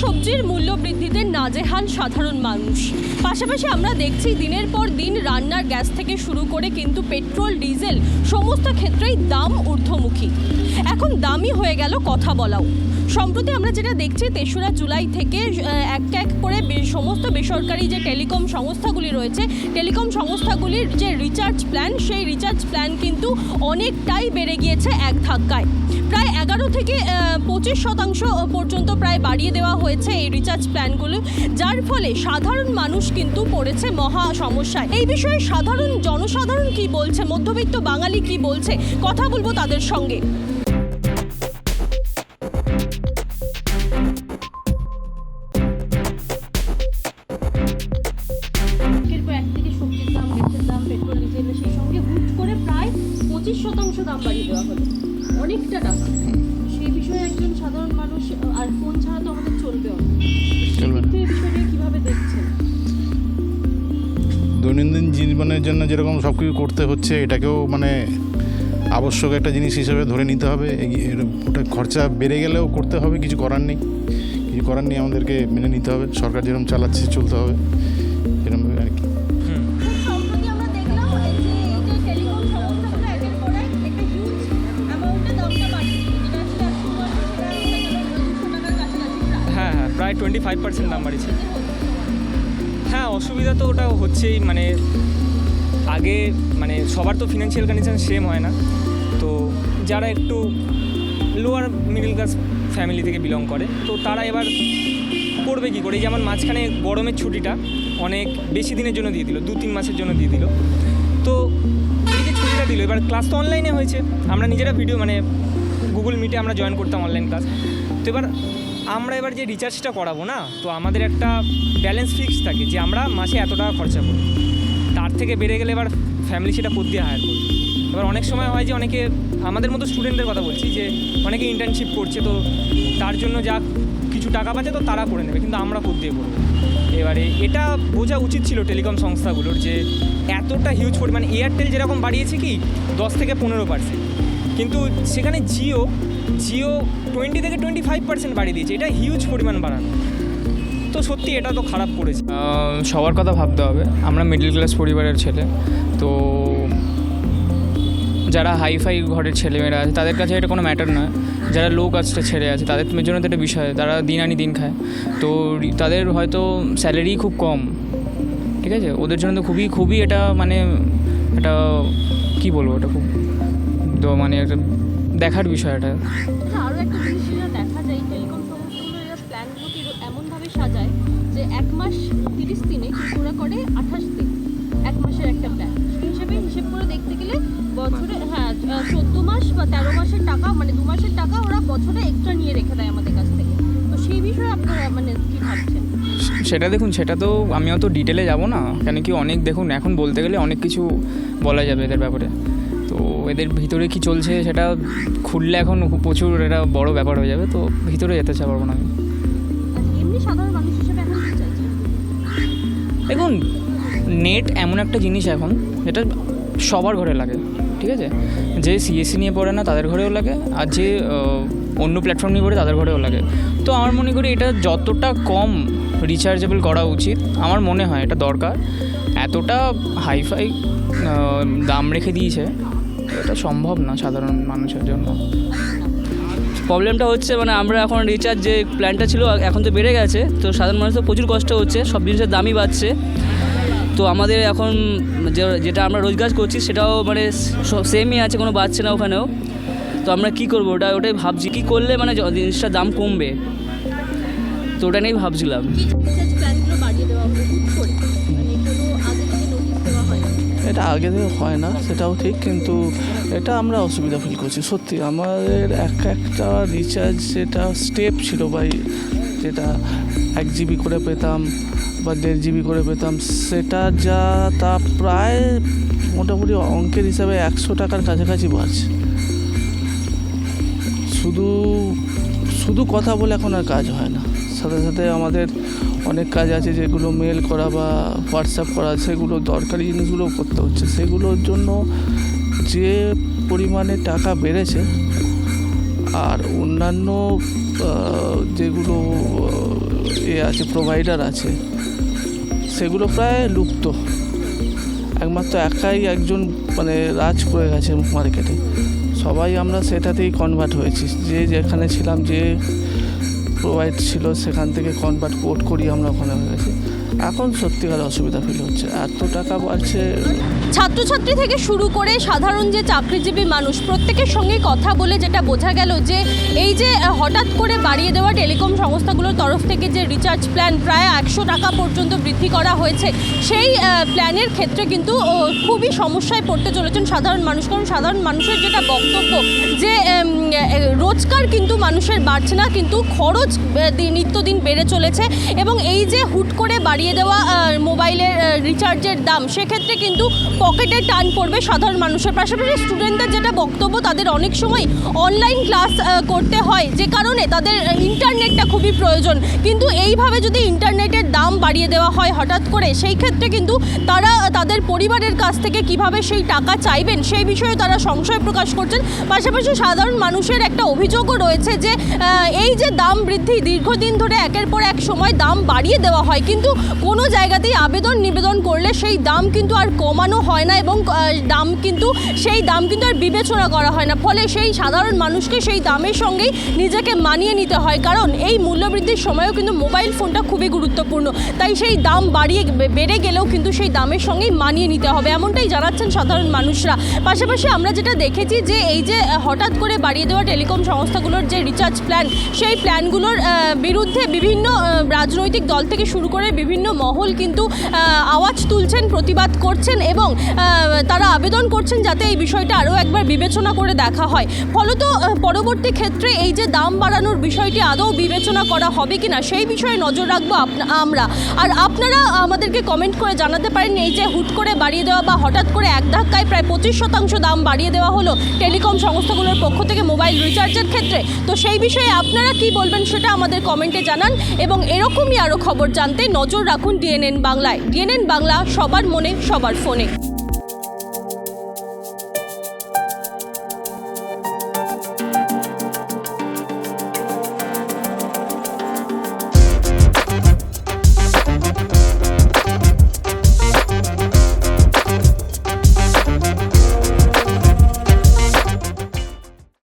সবজির মূল্য বৃদ্ধিতে নাজেহাল সাধারণ মানুষ। পাশাপাশি আমরা দেখছি দিনের পর দিন রান্নার গ্যাস থেকে শুরু করে কিন্তু পেট্রোল, ডিজেল সমস্ত ক্ষেত্রেই দাম ঊর্ধ্বমুখী। এখন দামই হয়ে গেল কথা বলাও। সম্প্রতি আমরা যেটা দেখছি, তেসরা জুলাই থেকে এক এক করে সমস্ত বেসরকারি যে টেলিকম সংস্থাগুলি রয়েছে, টেলিকম সংস্থাগুলির যে রিচার্জ প্ল্যান, সেই রিচার্জ প্ল্যান কিন্তু অনেকটাই বেড়ে গিয়েছে এক ধাক্কায়। প্রায় এগারো থেকে পঁচিশ শতাংশ পর্যন্ত প্রায় বাড়িয়ে দেওয়া হয়েছে এই রিচার্জ প্ল্যানগুলো, যার ফলে সাধারণ মানুষ কিন্তু পড়েছে মহা সমস্যায়। এই বিষয়ে সাধারণ জনসাধারণ কি বলছে, মধ্যবিত্ত বাঙালি কি বলছে, কথা বলব তাদের সঙ্গে। দৈনন্দিন জীবনের জন্য যেরকম সব কিছু করতে হচ্ছে এটাকেও মানে আবশ্যক একটা জিনিস হিসেবে ধরে নিতে হবে। ওটা খরচা বেড়ে গেলেও করতে হবে কিছু করার নেই। কিছু করার নেই আমাদেরকে মেনে নিতে হবে। সরকার যেরকম চালাচ্ছে চলতে হবে এরকম আর কি। হয়ে প্রায় হ্যাঁ প্রায় টোয়েন্টি ফাইভ পার্সেন্ট দাম বাড়িয়েছে হ্যাঁ অসুবিধা তো ওটা হচ্ছেই মানে আগে মানে সবার তো ফিনান্সিয়াল কন্ডিশন সেম হয় না। তো যারা একটু লোয়ার মিডল ক্লাস ফ্যামিলি থেকে বিলং করে, তো তারা এবার করবে কী করে? যেমন মাঝখানে গরমের ছুটিটা অনেক বেশি দিনের জন্য দিয়ে দিল, দু তিন মাসের জন্য দিয়ে দিল। তো এই যে ছুটিটা দিল, এবার ক্লাস তো অনলাইনে হয়েছে। আমরা নিজেরা ভিডিও মানে গুগল মিটে আমরা জয়েন করতাম অনলাইন ক্লাস তো এবার আমরা এবার যে রিচার্জটা করাবো না, তো আমাদের একটা ব্যালেন্স ফিক্স থাকে যে আমরা মাসে এত টাকা খরচা করি। তার থেকে বেড়ে গেলে এবার ফ্যামিলি সেটা পদ দিয়ে হায়ার করবে? এবার অনেক সময় হয় যে অনেকে, আমাদের মতো স্টুডেন্টদের কথা বলছি যে অনেকে ইন্টার্নশিপ করছে, তো তার জন্য যা কিছু টাকা পাচ্ছে, তো তারা করে নেবে, কিন্তু আমরা পদ দিয়ে করব? এবারে এটা বোঝা উচিত ছিল টেলিকম সংস্থাগুলোর যে এতটা হিউজ পরিমাণ এয়ারটেল যেরকম বাড়িয়েছে কি, দশ থেকে পনেরো পার্সেন্ট কিন্তু সেখানে জিও জিও টোয়েন্টি থেকে টোয়েন্টি ফাইভ পার্সেন্ট বাড়িয়ে দিয়েছে। এটা হিউজ পরিমাণ বাড়ানো। তো সত্যি এটা তো খারাপ করেছে। সবার কথা ভাবতে হবে। আমরা মিডল ক্লাস পরিবারের ছেলে। তো যারা হাইফাই ঘরের ছেলেমেয়েরা আছে, তাদের কাছে এটা কোনো ম্যাটার নয়। যারা লো কাস্টের ছেলে আছে, তাদের জন্য তো একটা বিষয়। তারা দিন আনি দিন খায়। তো তাদের হয়তো স্যালারি খুব কম। ঠিক আছে? ওদের জন্য তো খুবই খুবই এটা মানে এটা কী বলব, এটা খুব তো মানে একটা দেখার বিষয় এটা। আরও একটা জিনিস দেখা যায় টেলিকম সংস্থাগুলো এরা প্ল্যানগুলোকে এমনভাবে সাজায় যে এক মাস তিরিশ দিনে ওরা করে আঠাশ দিন এক মাসের একটা প্ল্যান সেই হিসেবে হিসেব করে দেখতে গেলে বছরে হ্যাঁ চোদ্দ মাস বা তেরো মাসের টাকা মানে দু মাসের টাকা ওরা বছরে এক্সট্রা নিয়ে রেখে দেয় আমাদের কাছ থেকে। তো সেই বিষয়ে আপনারা মানে কী ভাবছেন? সেটা দেখুন সেটা তো আমি অত ডিটেলে যাব না। কেন কি অনেক দেখুন এখন বলতে গেলে অনেক কিছু বলা যাবে এদের ব্যাপারে। তো এদের ভিতরে কি চলছে সেটা খুললে এখন প্রচুর এটা বড় ব্যাপার হয়ে যাবে তো ভিতরে যেতে চা পারব না আমি। চাইছেন দেখুন নেট এমন একটা জিনিস এখন যেটা সবার ঘরে লাগে ঠিক আছে? যে সিএসসি নিয়ে পড়ে না তাদের ঘরেও লাগে আর যে অন্য প্ল্যাটফর্ম নিয়ে পড়ে তাদের ঘরেও লাগে। তো আমার মনে করি এটা যতটা কম রিচার্জেবল করা উচিত আমার মনে হয় এটা দরকার। এতটা হাইফাই দাম রেখে দিয়েছে এটা সম্ভব না সাধারণ মানুষের জন্য। প্রবলেমটা হচ্ছে মানে আমরা এখন রিচার্জ যে প্ল্যানটা ছিল, এখন তো বেড়ে গেছে, তো সাধারণ মানুষ তো প্রচুর কষ্ট হচ্ছে, সব জিনিসের দামই বাড়ছে। তো আমাদের এখন যেটা আমরা রোজগার করছি, সেটাও মানে সেমই আছে, কোনো বাড়ছে না ওখানেও। তো আমরা কি করব? ওটা, ওটাই ভাবছি। কী করলে মানে জিনিসটার দাম কমবে? তো ওটা নিয়েই ভাবছিলাম। এটা আগে থেকে হয় না, সেটাও ঠিক, কিন্তু এটা আমরা অসুবিধা ফিল করছি। সত্যি, আমাদের এক একটা রিচার্জ যেটা স্টেপ ছিল বা যেটা এক জিবি করে পেতাম বা দেড় জিবি করে পেতাম, সেটা যা তা প্রায় মোটামুটি অঙ্কের হিসাবে একশো টাকার কাছাকাছি বাড়ছে। শুধু শুধু কথা বলে এখন আর কাজ হয় না। সাথে সাথে আমাদের অনেক কাজ আছে যেগুলো মেল করা বা হোয়াটসঅ্যাপ করা, সেগুলো দরকারি জিনিসগুলো করতে হচ্ছে। সেগুলোর জন্য যে পরিমাণে টাকা বেড়েছে আর অন্যান্য যেগুলো এ আছে প্রোভাইডার আছে, সেগুলো প্রায় লুপ্ত। একমাত্র একাই একজন মানে রাজ করে গেছে মার্কেটে সবাই আমরা সেটাতেই কনভার্ট হয়েছি। যে যেখানে ছিলাম, যে প্রোভাইড ছিল সেখান থেকে কনভার্ট কোর্ট করি আমরা ওখানে হয়ে গেছি। এখন সত্যিকার অসুবিধা ফিল হচ্ছে। এত টাকা বাড়ছে। ছাত্রছাত্রী থেকে শুরু করে সাধারণ যে চাকরিজীবী মানুষ, প্রত্যেকের সঙ্গে কথা বলে যেটা বোঝা গেল যে এই যে হঠাৎ করে বাড়িয়ে দেওয়া টেলিকম সংস্থাগুলোর তরফ থেকে যে রিচার্জ প্ল্যান প্রায় একশো টাকা পর্যন্ত বৃদ্ধি করা হয়েছে, সেই প্ল্যানের ক্ষেত্রে কিন্তু খুবই সমস্যায় পড়তে চলেছেন সাধারণ মানুষ। কারণ সাধারণ মানুষের যেটা বক্তব্য যে রোজগার কিন্তু মানুষের বাড়ছে না, কিন্তু খরচ নিত্যদিন বেড়ে চলেছে এবং এই যে হুট করে বাড়িয়ে দেওয়া মোবাইলের রিচার্জের দাম, সেক্ষেত্রে কিন্তু পকেটে টান পড়বে সাধারণ মানুষের। পাশাপাশি স্টুডেন্টদের যেটা বক্তব্য, তাদের অনেক সময় অনলাইন ক্লাস করতে হয়, যে কারণে তাদের ইন্টারনেটটা খুবই প্রয়োজন। কিন্তু এইভাবে যদি ইন্টারনেটের দাম বাড়িয়ে দেওয়া হয় হঠাৎ করে, সেই ক্ষেত্রে কিন্তু তারা, তাদের পরিবারের কাছ থেকে কীভাবে সেই টাকা চাইবেন, সেই বিষয়ে তারা সংশয় প্রকাশ করছেন। পাশাপাশি সাধারণ মানুষের একটা অভিযোগও রয়েছে যে এই যে দাম বৃদ্ধি, দীর্ঘদিন ধরে একের পর এক সময় দাম বাড়িয়ে দেওয়া হয়, কিন্তু কোনো জায়গাতেই আবেদন নিবেদন করলে সেই দাম কিন্তু আর কমানো হয় না এবং দাম কিন্তু, সেই দাম কিন্তু আর বিবেচনা করা হয় না। ফলে সেই সাধারণ মানুষকে সেই দামের সঙ্গেই নিজেকে মানিয়ে নিতে হয়। কারণ এই মূল্যবৃদ্ধির সময়ও কিন্তু মোবাইল ফোনটা খুবই গুরুত্বপূর্ণ। তাই সেই দাম বাড়িয়ে বেড়ে গেলেও কিন্তু সেই দামের সঙ্গেই মানিয়ে নিতে হবে, এমনটাই জানাচ্ছেন সাধারণ মানুষরা। পাশাপাশি আমরা যেটা দেখেছি যে, এই যে হঠাৎ করে বাড়িয়ে দেওয়া টেলিকম সংস্থাগুলোর যে রিচার্জ প্ল্যান, সেই প্ল্যানগুলোর বিরুদ্ধে বিভিন্ন রাজনৈতিক দল থেকে শুরু করে বিভিন্ন মহল কিন্তু আওয়াজ তুলছেন, প্রতিবাদ করছেন এবং তারা আবেদন করছেন যাতে এই বিষয়টা আরও একবার বিবেচনা করে দেখা হয়। ফলত পরবর্তী ক্ষেত্রে এই যে দাম বাড়ানোর বিষয়টি আদৌ বিবেচনা করা হবে কি না সেই বিষয়ে নজর রাখব আমরা। আর আপনারা আমাদেরকে কমেন্ট করে জানাতে পারেন, এই যে হুট করে বাড়িয়ে দেওয়া বা হঠাৎ করে এক ধাক্কায় প্রায় পঁচিশ শতাংশ দাম বাড়িয়ে দেওয়া হলো টেলিকম সংস্থাগুলোর পক্ষ থেকে মোবাইল রিচার্জের ক্ষেত্রে। তো সেই বিষয়ে আপনারা কি বলবেন সেটা আমাদের কমেন্টে জানান এবং এরকমই আরও খবর জানতে নজর রাখুন ডিএনএন বাংলায়। ডিএনএন বাংলা সবার মনে সবার ফোনে।